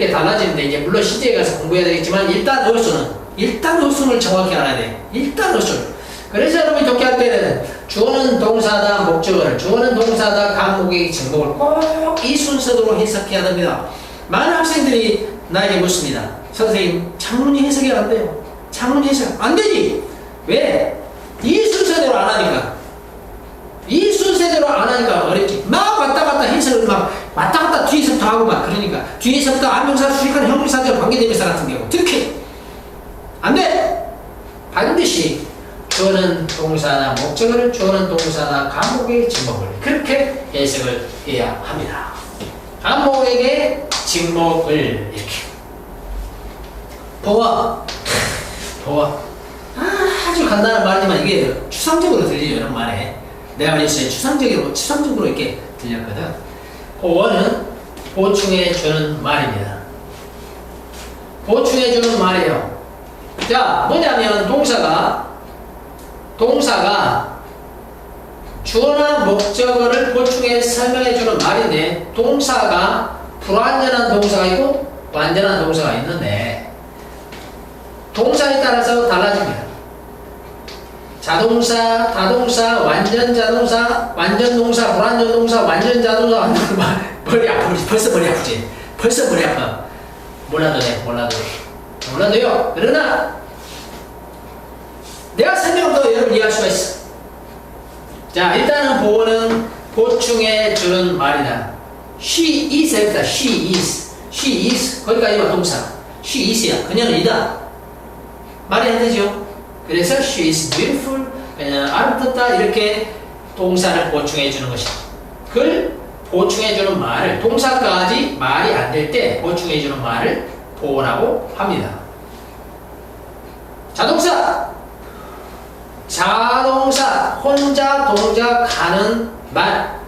이렇게 달라지는데 이제 물론 시제에 가서 공부해야 되겠지만 일단 어순은 일단 어순을 정확히 알아야 돼. 일단 어순. 그래서 여러분이 독해 할 때는 주어는 동사다 목적어를 주어는 동사다 감목의 증목을 꼭 이 순서대로 해석해야 됩니다. 많은 학생들이 나에게 묻습니다. 선생님 창문이 해석이 안 돼요. 창문 해석 안 되지. 왜? 이 순서대로 안 하니까. 이 순서대로 안 하니까 어렵지. 막 왔다 갔다 해석을 막 왔다 갔다 뒤에서부터 하고 막 그러니까 뒤에서부터 안명사 수식한 형용사절 관계대명사 같은 경우 특히 안 돼. 반드시 주어는 동사나 목적어를 주어는 동사나 감목의 직목을 그렇게 해석을 해야 합니다. 감목에게 직목을 이렇게 보아 보아 아주 간단한 말이지만 이게 추상적으로 들리죠 이런 말에 내가 말했어요 추상적으로 추상적으로 이렇게 들렸거든. 보어는 보충해 주는 말입니다. 보충해 주는 말이에요. 자 뭐냐면 동사가 동사가 주어나 목적어를 보충해 설명해 주는 말인데 동사가 불완전한 동사가 있고 완전한 동사가 있는데 동사에 따라서 달라집니다. 자동사, 다동사, 완전 자동사, 완전 동사, 불완전 동사, 완전 자동사, 머리 아프지 벌써 머리 아프지? 벌써 머리 아파. 몰라도 돼 몰라도. 돼 몰라도요. 그러나 내가 설명을 더 여러분 이해할 수가 있어. 자 일단은 보어는 보충해 주는 말이다. She is 여기다. She is. She is. 거기까지만 동사. She is야. 그녀는 이다. 말이 안 되죠 그래서 she is beautiful 아름답다 이렇게 동사를 보충해 주는 것이다. 그걸 보충해 주는 말을 동사까지 말이 안 될 때 보충해 주는 말을 보어라고 합니다. 자동사! 자동사! 혼자 동작하는 말.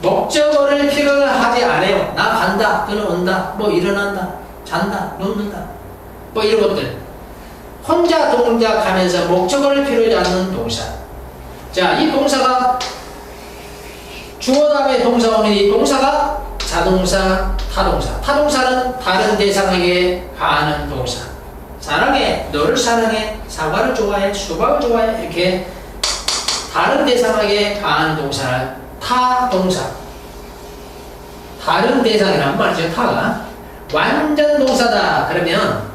목적어를 필요로 하지 않아요. 나 간다 또는 온다 뭐 일어난다 잔다 눕는다. 뭐 이런 것들 혼자 동작하면서 목적어를 필요하지 않는 동사. 자 이 동사가 주어 다음에 동사 오는 이 동사가 자동사 타동사. 타동사는 다른 대상에게 가하는 동사. 사랑해, 너를 사랑해, 사과를 좋아해, 수박을 좋아해 이렇게 다른 대상에게 가하는 동사를 타동사. 다른 대상이란 말이죠 타가. 완전 동사다. 그러면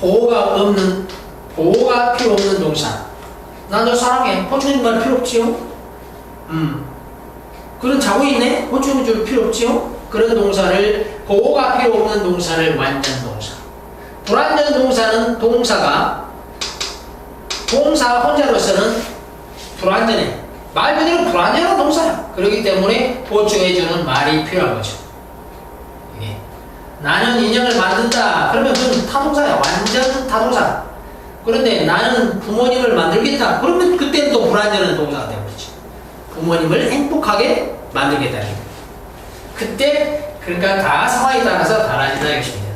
보호가 없는 보호가 필요 없는 동사 나 너 사랑해. 호주인 말 필요 없지요? 음. 그런 자고 있네? 호주인 줄 필요 없지요? 그런 동사를 보호가 필요 없는 동사를 완전 동사. 불완전 동사는 동사가 동사 혼자로서는 불완전해. 말 그대로 불완전한 동사야. 그렇기 때문에 보충해주는 말이 필요한 거죠. 나는 인형을 만든다. 그러면 그건 타동사야. 완전 타동사. 그런데 나는 부모님을 만들겠다. 그러면 그때는 또 불완전한 동사가 되어버리죠. 부모님을 행복하게 만들겠다. 그때 그러니까 다 상황에 따라서 달라진다 이것입니다.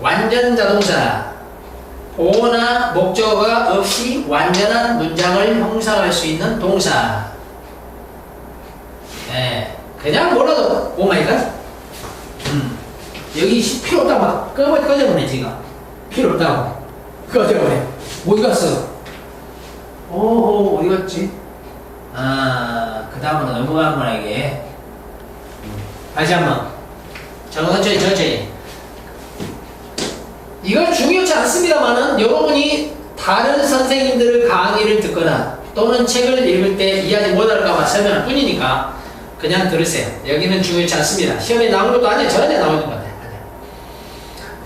완전 자동사 보호나 목적어가 없이 완전한 문장을 형성할 수 있는 동사 네, 그냥 몰라도 오마이갓 음, 여기 필요 없다고 막 꺼버, 꺼져버네 지가 필요 없다고 꺼져버려 어디 갔어? 오호 어디 갔지? 아그 다음은 넘어가는 거나 이게 다시 한번 천천히 천천히 이건 중요치 않습니다만은 여러분이 다른 선생님들의 강의를 듣거나 또는 책을 읽을 때 이해하지 못할까봐 설명할 뿐이니까 그냥 들으세요. 여기는 중요치 않습니다. 시험에 나온 것도 아니에요. 전혀 나오는 것 같아요.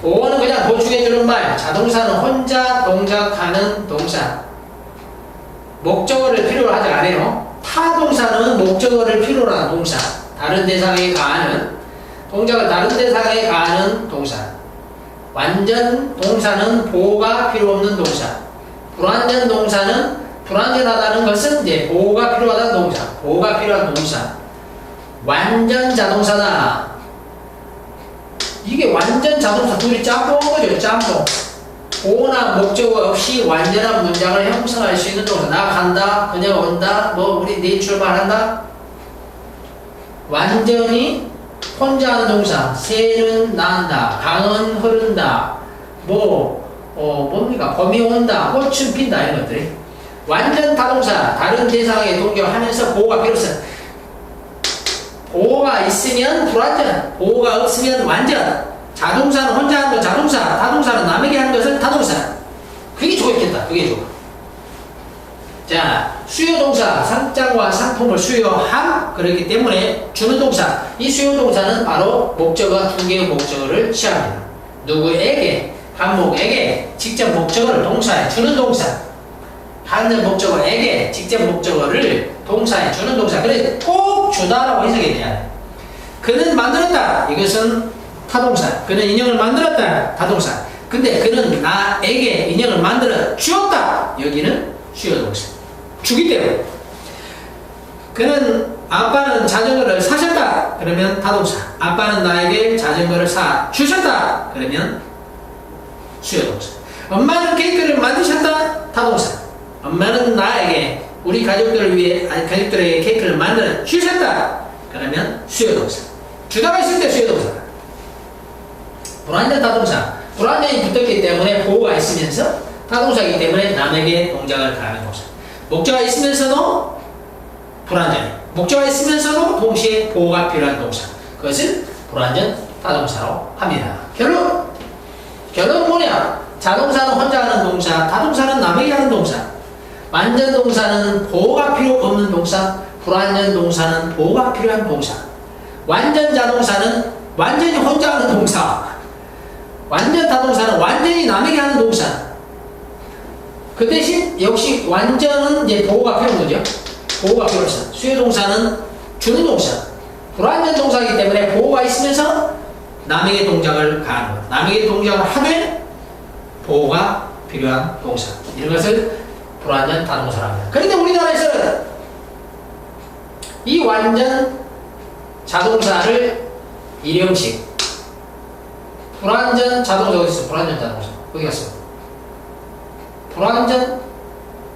보어는 그냥 보충해주는 말, 자동사는 혼자 동작하는 동사, 목적어를 필요로 하지 않아요. 타동사는 목적어를 필요로 하는 동사, 다른 대상에 가하는 동작을 다른 대상에 가하는 동사. 완전 동사는 보호가 필요 없는 동사. 불완전 동사는 불완전하다는 것은 이제 보호가 필요하다는 동사. 보호가 필요한 동사. 완전 자동사다. 이게 완전 자동사 둘이 짬뽕 거죠. 짬뽕. 보호나 목적어 없이 완전한 문장을 형성할 수 있는 동사. 나 간다. 그녀 온다. 뭐 우리 내일 출발한다. 완전히 혼자 하는 동사 새는 난다 강은 흐른다 뭐 어, 뭡니까 범이 온다 꽃은 핀다 이런 것들이 완전 타동사 다른 대상에 동경하면서 보호가 없어 있으면 불완전 보호가 없으면 완전 자동사는 혼자 하는 거 자동사 타동사는 남에게 하는 것을 타동사 그게 좋겠다. 그게 좋아. 자 수요 동사 상장과 상품을 수요함? 그렇기 때문에 주는 동사. 이 수요 동사는 바로 목적어 두 개의 목적어를 취합니다. 누구에게? 한목에게. 직접 목적어를 동사에 주는 동사. 하는 목적어에게 직접 목적어를 동사에 주는 동사. 그래 꼭 주다라고 해석해야 돼요 그는 만들었다. 이것은 타동사 그는 인형을 만들었다. 타동사 근데 그는 나에게 인형을 만들어 주었다. 여기는 수요동사 주기 때문에. 그는 아빠는 자전거를 사셨다. 그러면 타동사 아빠는 나에게 자전거를 사 주셨다. 그러면 수요동사 엄마는 케이크를 만드셨다. 타동사 엄마는 나에게 우리 가족들을 위해 가족들에게 케이크를 만들어 주셨다. 그러면 수요동사 주다가 있을 때 수요동사 불완전 타동사. 불완전이 붙었기 때문에 보호가 있으면서 타동사이기 때문에 남에게 동작을 가하는 동사 목적가 있으면서도 불완전 목적가 있으면서도 동시에 보호가 필요한 동사. 그것을 불완전 타동사로 합니다. 결론. 결론은 뭐냐? 자동사는 혼자 하는 동사 타동사는 남에게 하는 동사. 완전 동사는 보호가 필요 없는 동사 불완전 동사는 보호가 필요한 동사 완전 자동사는 완전히 혼자 하는 동사. 완전 타동사는 완전히 남에게 하는 동사. 그 대신 역시 완전은 이제 보호가 필요한 거죠. 보호가 필요해서 수요 동사는 주는 동사. 불완전 동사이기 때문에 보호가 있으면서 남에게 동작을 가하는 것. 남에게 동작을 하되 보호가 필요한 동사. 이런 것을 불완전 타동사랍니다. 그런데 우리나라에서는 이 완전 자동사를 일형식 불완전 자동차 어디 있어? 불완전 자동차 어디 갔어? 불완전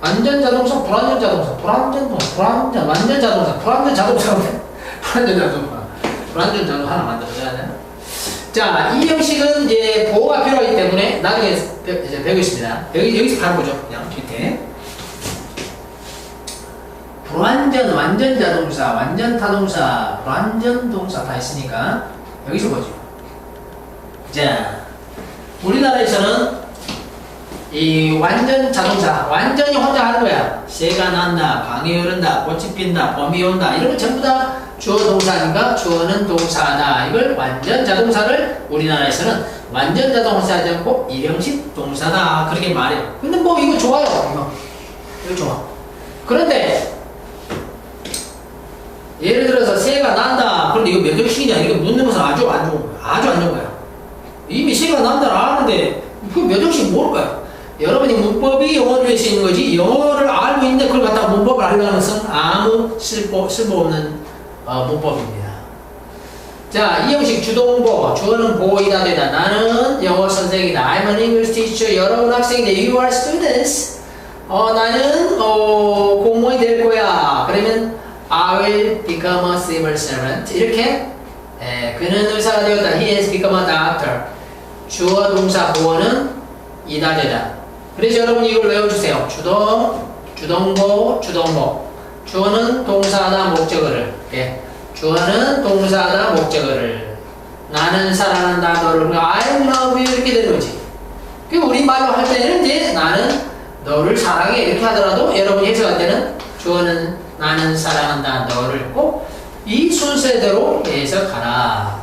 완전 자동차, 불완전 자동차, 불완전 뭐 불완전 완전 자동차, 불완전 자동차, 불완전 자동차, 불완전 자동차 하나 만들어야 되나? 자, 이 형식은 이제 보호가 필요하기 때문에 나중에 배우겠습니다. 여기 여기서 가보죠. 그냥 뒤에. 불완전 완전 자동차, 완전 타동사, 불완전 동사 다 있으니까 여기서 보죠. 자, 우리나라에서는 이 완전 자동차, 완전히 혼자 하는 거야. 새가 난다, 강이 흐른다, 꽃이 핀다, 봄이 온다. 이런 거 전부 다 주어 동사니까 주어는 동사다. 이걸 완전 자동사를 우리나라에서는 완전 자동사지 않고 일형식 동사다. 그렇게 말해요. 근데 뭐 이거 좋아요. 이거. 이거 좋아. 그런데 예를 들어서 새가 난다. 그런데 이거 몇 형식이냐? 이거 묻는 것은 아주 안 좋은 거야. 아주 안 좋은 거야. 이미 새가 난다를 아는데 그몇 형식 모를까요? 여러분이 문법이 영어를 위해서 있는 거지 영어를 알고 있는데 그걸 갖다가 문법을 하려는 것은 아무 쓸모, 쓸모없는 어, 문법입니다. 자, 이 형식 주동보, 주어는 보이다 되다. 나는 영어 선생이다. I'm an English teacher. 여러분 학생인데 you are students. 어, 나는 어, 공무원이 될 거야. 그러면 I will become a civil servant. 이렇게 에, 그는 의사가 되었다. He has become a doctor. 주어 동사 보어는 이다 되다. 그래서 여러분 이걸 외워주세요. 주동, 주동보, 주동보. 주어는 동사나 목적어를. 예. 주어는 동사나 목적어를. 나는 사랑한다 너를 I love you 이렇게 되는 거지. 그 우리 말로 할 때는 이제 나는 너를 사랑해 이렇게 하더라도 여러분이 해석할 때는 주어는 나는 사랑한다. 너를 꼭 이 순서대로 해석하라.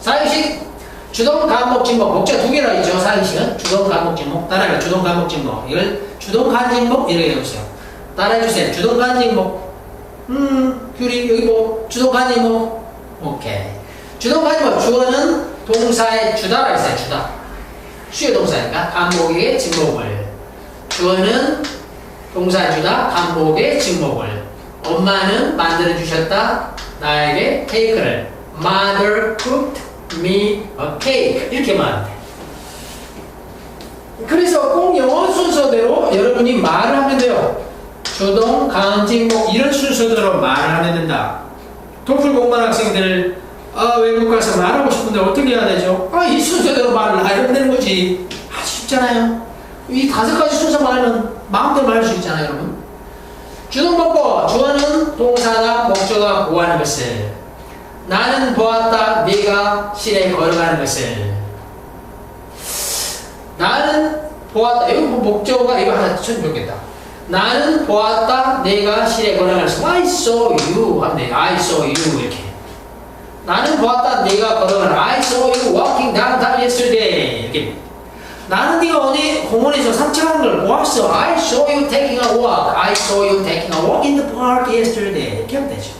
사형식 주동 간목 진목 목적 두 개나 있죠 사형식은 주동 간목 진목 따라해요 주동 간목 진목. 이걸 주동 간 진목 이렇게 해보세요. 따라해주세요. 주동 간 진목. 음 규리 여기 뭐 주동 간 진목. 오케이. 주동 간 진목. 주어는 동사의 주다라 했어요 주다. 수요 동사니까 간목의 진목을. 주어는 동사의 주다 간목의 진목을 엄마는 만들어 주셨다 나에게 케이크를 mother cooked me a cake 이렇게 돼. 그래서 꼭 영어 순서대로 여러분이 말을 하면 돼요. 주동, 강진목 이런 순서대로 말을 하면 된다. 토플 공부한 학생들 아, 외국 가서 말하고 싶은데 어떻게 해야 되죠? 아, 이 순서대로 말을 하면 되는 거지. 아, 쉽잖아요. 이 다섯 가지 순서 말하면 마음대로 말할 수 있잖아요, 여러분. 주동법보 주어는 동사나 목적어가 구하는 것을 나는 보았다 네가 실에 걸어가는 것을. 나는 보았다 이거 뭐 목적어가 이거 하나 쳐 좋겠다. 나는 보았다 내가 실에 걸어가는 것을. I saw you 하면 돼 I saw you 이렇게. 나는 보았다 내가 걸어가는 I saw you walking downtown yesterday 이렇게 나는 네가 어디 공원에서 산책하는 걸 보았어. I saw you taking a walk. I saw you taking a walk in the park yesterday. 이렇게 하면 되죠.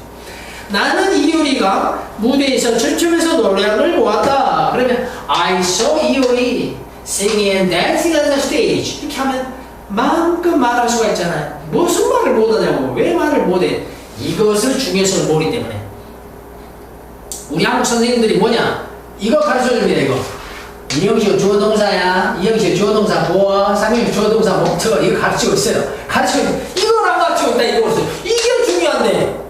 나는 이효리가 무대에서 춤추면서 걸 보았다. 그러면 I saw 이효리 singing and dancing on the stage. 이렇게 하면 마음껏 말할 수가 있잖아요. 무슨 말을 못하냐고. 왜 말을 못해? 이것을 중요성을 모르기 때문에. 우리 한국 선생님들이 뭐냐? 이거 가르쳐 줍니다, 이거. 이형식 주어 동사야. 이형식 주어 동사 보어. 삼형식 주어 동사 목적. 이거 가르치고 있어요. 가르치고 있어요. 이걸 안 가르치고 있다 이거 이게 중요한데.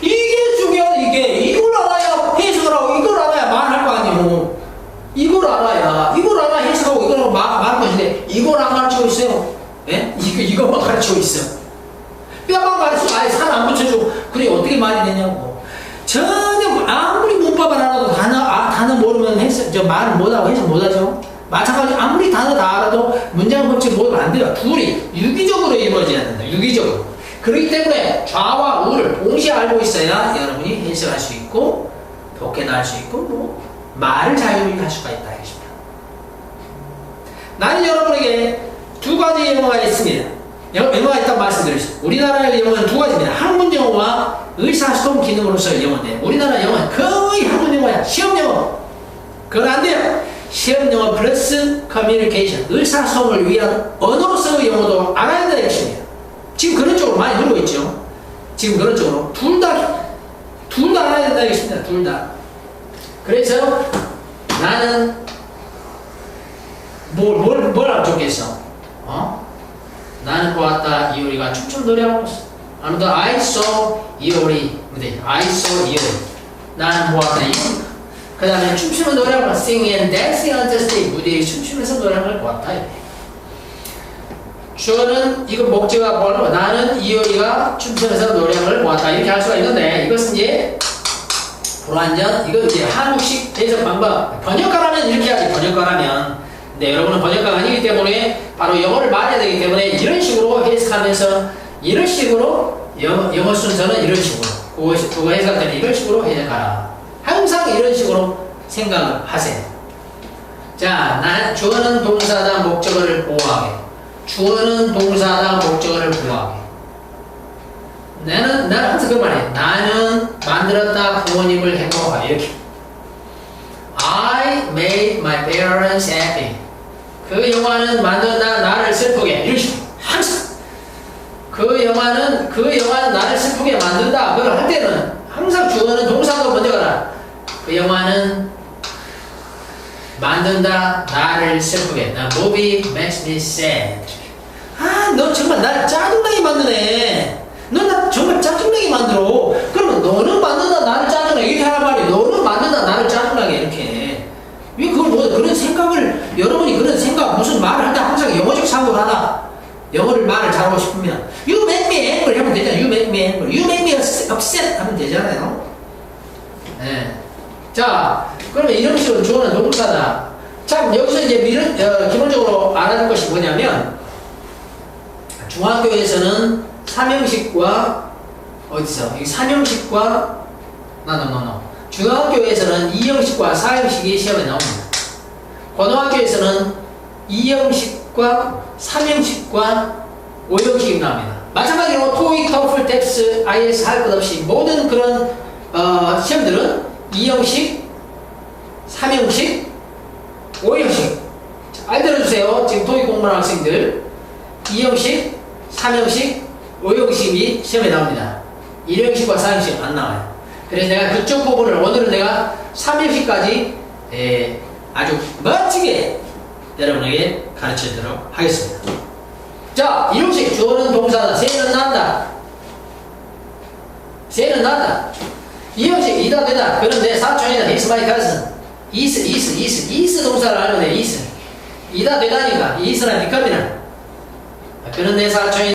이게 중요한 이게 이걸 알아야 해석을 하고 이걸 알아야 말할 거 아니에요. 이걸 알아야 이걸 알아 해석하고 이걸 말, 말할 것인데 이걸 안 가르치고 있어요. 예? 이거 이것만 가르치고 있어. 뼈만 가르치고 아예 살 안 붙여주고 그래 어떻게 말이 되냐고. 전혀 아무리 문법을 알아도 단어 아, 모르면 해석 저 말을 못하고 해석 못하죠. 마찬가지 아무리 단어 다 알아도 문장 법칙 모르면 안 돼요. 둘이 유기적으로 이루어져야 된다. 유기적으로. 그렇기 때문에 좌와 우를 동시에 알고 있어야 여러분이 해석할 수 있고 독해도 할 수 있고 뭐 말을 자유롭게 할 수가 있다 이것입니다. 나는 여러분에게 두 가지 영어가 있습니다. 영어가 있다고 말씀드렸습니다. 우리나라의 영어는 두 가지입니다. 한문 영어와 의사소통 기능으로서의 영어인데 우리나라 영어는 거의 한문 영어야. 시험 영어. 그건 안 돼요. 시험 영어 플러스 커뮤니케이션, 의사소통을 위한 언어로서의 영어도 알아야 되겠습니다. 지금 그런 쪽으로 많이 늘고 있죠. 지금 그런 쪽으로. 둘 다, 둘 다 알아야 된다겠습니다. 둘 다. 그래서 나는 뭘, 뭘, 뭘 하면 좋겠어? 어? 나는 보았다 이효리가 춤추는 노래하고 있어. 아무도 I saw 이효리 I saw 이효리 나는 보았다 이효리 그 다음에 춤추는 노래하고 sing and dancing on the stage 무대에 춤추면서 걸 보았다. 주어는 이거 목적어가 뭐고 나는 이효리가 춤추면서 걸 보았다. 이렇게 할 수가 있는데 이것은 이제 불완전 이거 이제 한국식 해석 방법. 번역가라면 이렇게 하지. 번역가라면. 네, 여러분은 번역가가 아니기 때문에 바로 영어를 말해야 되기 때문에 이런 식으로 해석하면서 이런 식으로 영어, 영어 순서는 이런 식으로. 그거, 그거 해석할 때는 이런 식으로 해석하라 항상 이런 식으로 생각을 하세요. 자, 나, 주어는 동사다 목적어를 보호하게. 주어는 동사다 목적어를 보호하게. 나는, 나는 항상 그 말이에요. 나는 만들었다 부모님을 행복하게. 이렇게. I made my parents happy. 그 영화는 만든다 나를 슬프게. 식으로. 항상. 그 영화는 그 영화는 나를 슬프게 만든다. 그걸 할 때는 항상 주어는 동사도 먼저 가라 그 영화는 만든다 나를 슬프게. The movie makes me sad 아 너 정말 날 짜증나게 만드네. 너 나 정말 짜증나게 만들어. 그러면 너는 만든다 나를 짜증나게 이렇게 하란 말이야. 너는 만든다 나를 짜증나게 이렇게. 왜 그걸 뭐 그런 생각을 여러분이 그런 생각 무슨 말을 할 때 항상 영어적 사고를 하나 영어를 말을 잘하고 싶으면. You make me angry 하면 되잖아요. You make me angry. You make me upset 하면 되잖아요. 네. 자 그러면 이런 식으로 주어는 동사다 참 여기서 이제 미른, 어, 기본적으로 알아둘 것이 뭐냐면 중학교에서는 삼형식과 어디서 여기 삼형식과 나노노노 중학교에서는 이형식과 사형식이 시험에 나옵니다. 고등학교에서는 이형식과 삼형식과 오형식이 나옵니다. 마찬가지로 토익, 토플, 텍스, IS 할 것 없이 모든 그런 어, 시험들은 이형식, 삼형식, 오형식. 알 들어주세요. 지금 토익 공부하는 학생들 이형식, 삼형식, 오형식이 시험에 나옵니다. 일형식과 사형식 안 나와요. 그래서 내가 그쪽 부분을 오늘은 내가 3일시까지 예, 아주 멋지게 여러분에게 가르치도록 하겠습니다. 자, 이용식 주어는 동사다. 새는 난다. 새는 난다. 이 형식 이다 되다. He's my cousin. is, is, is, is 동사를 알면 돼. is. 이다 되다니까. is랑 become이나. 그런 내 사촌이